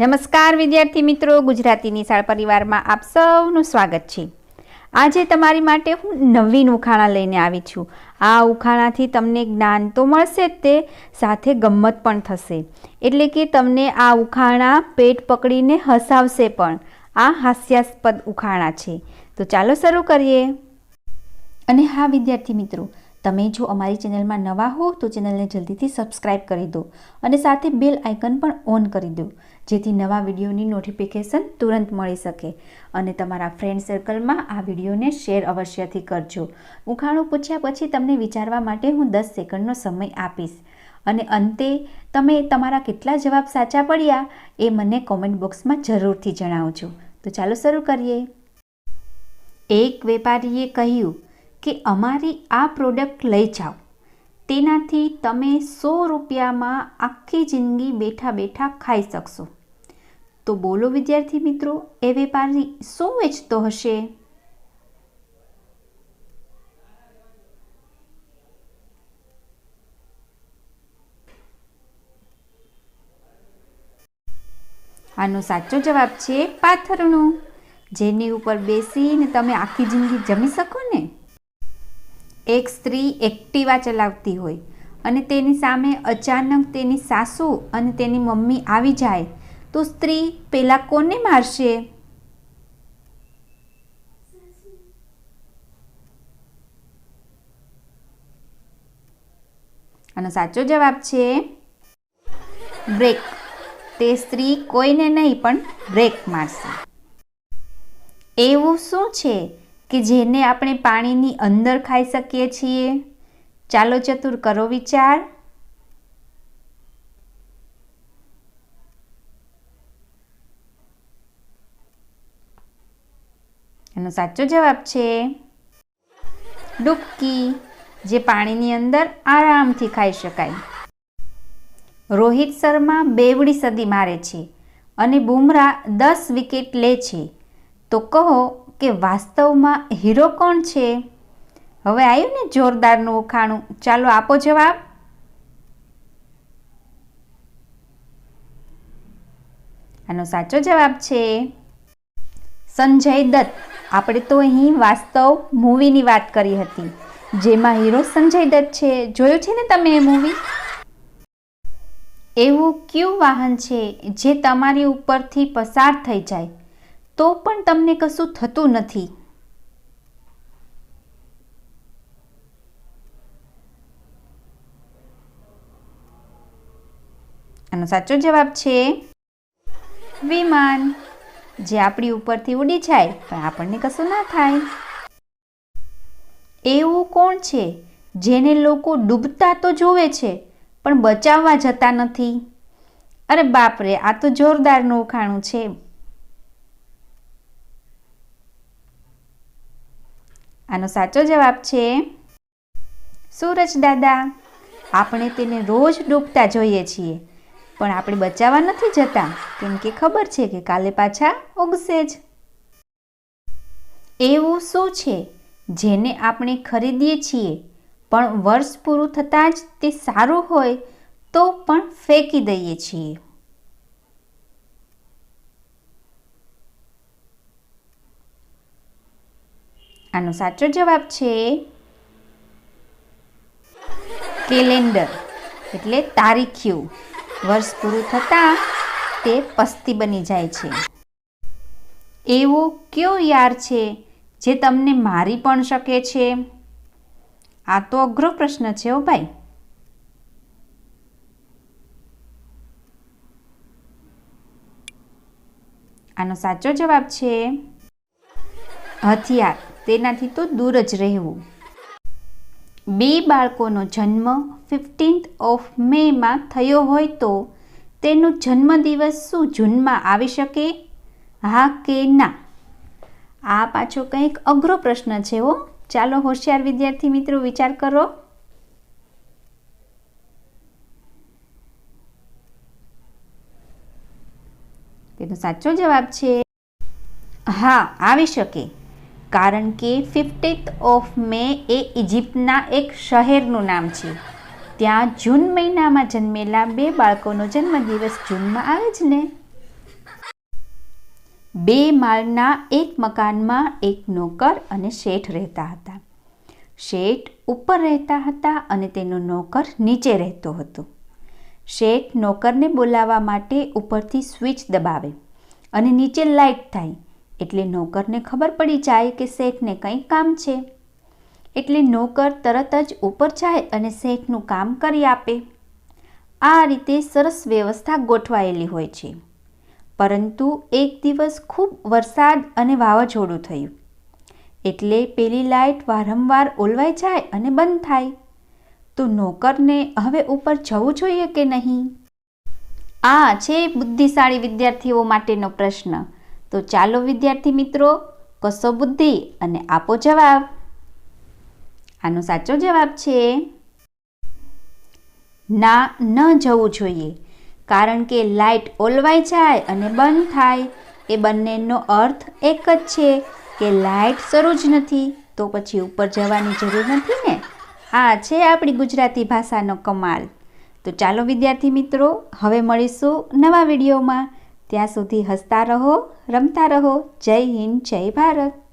નમસ્કાર, વિદ્યાર્થી મિત્રો. ગુજરાતીની નિશાળ પરિવારમાં આપ સૌનું સ્વાગત છે. આજે તમારી માટે હું નવીન ઉખાણા લઈને આવી છું. આ ઉખાણાથી તમને જ્ઞાન તો મળશે જ તે, સાથે ગમ્મત પણ થશે. એટલે કે તમને આ ઉખાણા પેટ પકડીને હસાવશે પણ. આ હાસ્યાસ્પદ ઉખાણા છે. તો ચાલો શરૂ કરીએ. અને હા, વિદ્યાર્થી મિત્રો તમે જો અમારી ચેનલમાં નવા હો, તો ચેનલને જલ્દીથી સબસ્ક્રાઇબ કરી દો અને સાથે બેલ આઇકન પણ ઓન કરી દો, જેથી નવા વિડીયોની નોટિફિકેશન તુરંત મળી શકે. અને તમારા ફ્રેન્ડ સર્કલમાં આ વિડીયોને શેર અવશ્યથી કરજો. ઉખાણું પૂછ્યા પછી તમને વિચારવા માટે હું દસ સેકન્ડનો સમય આપીશ. અને અંતે, તમે તમારા કેટલા જવાબ સાચા પડ્યા એ મને કોમેન્ટ બોક્સમાં જરૂરથી જણાવજો. તો ચાલો શરૂ કરીએ. એક વેપારીએ કહ્યું કે અમારી આ પ્રોડક્ટ લઈ જાઓ. તેનાથી તમે સો રૂપિયામાં આખી જિંદગી બેઠા બેઠા ખાઈ શકશો. તો બોલો વિદ્યાર્થી મિત્રો, એ વેપારી શું વેચતો હશે? આનો સાચો જવાબ છે પાથરણું. જેની ઉપર બેસીને તમે આખી જિંદગી જમી શકો ને? એક સ્ત્રી એક્ટિવા ચલાવતી હોય અને તેની સામે અચાનક તેની સાસુ અને તેની મમ્મી આવી જાય, તો સ્ત્રી પેલા કોને મારશે? આનો સાચો જવાબ છે બ્રેક. તે સ્ત્રી કોઈને નહીં, પણ બ્રેક મારશે. એવું શું છે? કે જેને આપણે પાણીની અંદર ખાઈ શકીએ છીએ? ચાલો ચતુર કરો વિચાર. એનો સાચો જવાબ છે ડૂબકી, જે પાણીની અંદર આરામથી ખાઈ શકાય. રોહિત શર્મા બેવડી સદી મારે છે અને બુમરાહ દસ વિકેટ લે છે. તો કહો કે વાસ્તવમાં હીરો કોણ છે? હવે આવ્યું ને જોરદારનું ઉખાણું. ચાલો આપો જવાબ. આનો સાચો જવાબ છે સંજય દત્ત. આપણે તો અહીં વાસ્તવ મૂવીની વાત કરી હતી. જેમાં હીરો સંજય દત્ત છે. જોયું છે ને તમે એ મૂવી? એવું કયું વાહન છે જે તમારી ઉપરથી પસાર થઈ જાય? તો પણ તમને કશું થતું નથી. આનો સાચો જવાબ છે વિમાન. જે આપણી ઉપરથી ઉડી જાય, પણ આપણને કશું ના થાય. એવું કોણ છે જેને લોકો ડૂબતા તો જોવે છે, પણ બચાવવા જતા નથી? અરે બાપરે, આ તો જોરદારનું ઉખાણું છે. આનો સાચો જવાબ છે સૂરજ દાદા. આપણે તેને રોજ ડૂબતા જોઈએ છીએ, પણ આપણે બચાવવા નથી જતા, કેમ કે ખબર છે કે કાલે પાછા ઉગશે જ. એવું શું છે? જેને આપણે ખરીદીએ છીએ, પણ વર્ષ પૂરું થતાં જ તે સારું હોય, તો પણ ફેંકી દઈએ છીએ. આનો સાચો જવાબ છે કેલેન્ડર. એટલે તારીખ્યું. વર્ષ પૂરું થતાં તે પસ્તી બની જાય છે. એવો કયો યાર છે જે તમને મારી પણ શકે છે? આ તો અઘરો પ્રશ્ન છે ઓ ભાઈ. આનો સાચો જવાબ છે હથિયાર. તેનાથી તો દૂર જ રહેવું. બે બાળકોનો જન્મ ફિફ્ટીન્થ ઓફ મેમાં થયો હોય તો તેનો જન્મદિવસ શું જૂનમાં આવી શકે? હા કે ના? આ પાછો કંઈક અઘરો પ્રશ્ન છે હો. ચાલો હોશિયાર વિદ્યાર્થી મિત્રો, વિચાર કરો. તેનો સાચો જવાબ છે, હા, આવી શકે. કારણ કે ફિફ્ટીથ ઓફ મે એ ઇજિપ્તના એક શહેરનું નામ છે. ત્યાં જૂન મહિનામાં જન્મેલા બે બાળકોનો જન્મદિવસ જૂનમાં આવે જ ને? બે માળના એક મકાનમાં એક નોકર અને શેઠ રહેતા હતા. શેઠ ઉપર રહેતા હતા અને તેનો નોકર નીચે રહેતો હતો. શેઠ નોકરને બોલાવવા માટે ઉપરથી સ્વિચ દબાવે અને નીચે લાઇટ થાય. એટલે નોકરને ખબર પડી જાય કે શેઠને કંઈ કામ છે. એટલે નોકર તરત જ ઉપર જાય અને શેઠનું કામ કરી આપે. આ રીતે સરસ વ્યવસ્થા ગોઠવાયેલી હોય છે. પરંતુ એક દિવસ ખૂબ વરસાદ અને વાવાઝોડું થયું. એટલે પેલી લાઇટ વારંવાર ઓલવાઈ જાય અને બંધ થાય. તો નોકરને હવે ઉપર જવું જોઈએ કે નહીં? આ છે બુદ્ધિશાળી વિદ્યાર્થીઓ માટેનો પ્રશ્ન. તો ચાલો વિદ્યાર્થી મિત્રો કસો બુદ્ધિ અને આપો જવાબ. આનો સાચો જવાબ છે, ના, ન જવું જોઈએ. કારણ કે લાઇટ ઓલવાઈ જાય અને બંધ થાય. એ બંનેનો અર્થ એક જ છે કે લાઇટ શરૂ જ નથી, તો પછી ઉપર જવાની જરૂર નથી ને? આ છે આપણી ગુજરાતી ભાષાનો કમાલ. તો ચાલો વિદ્યાર્થી મિત્રો, હવે મળીશું નવા વિડીયોમાં. ત્યાં સુધી હસતા રહો રમતા રહો. જય હિન્દ જય ભારત.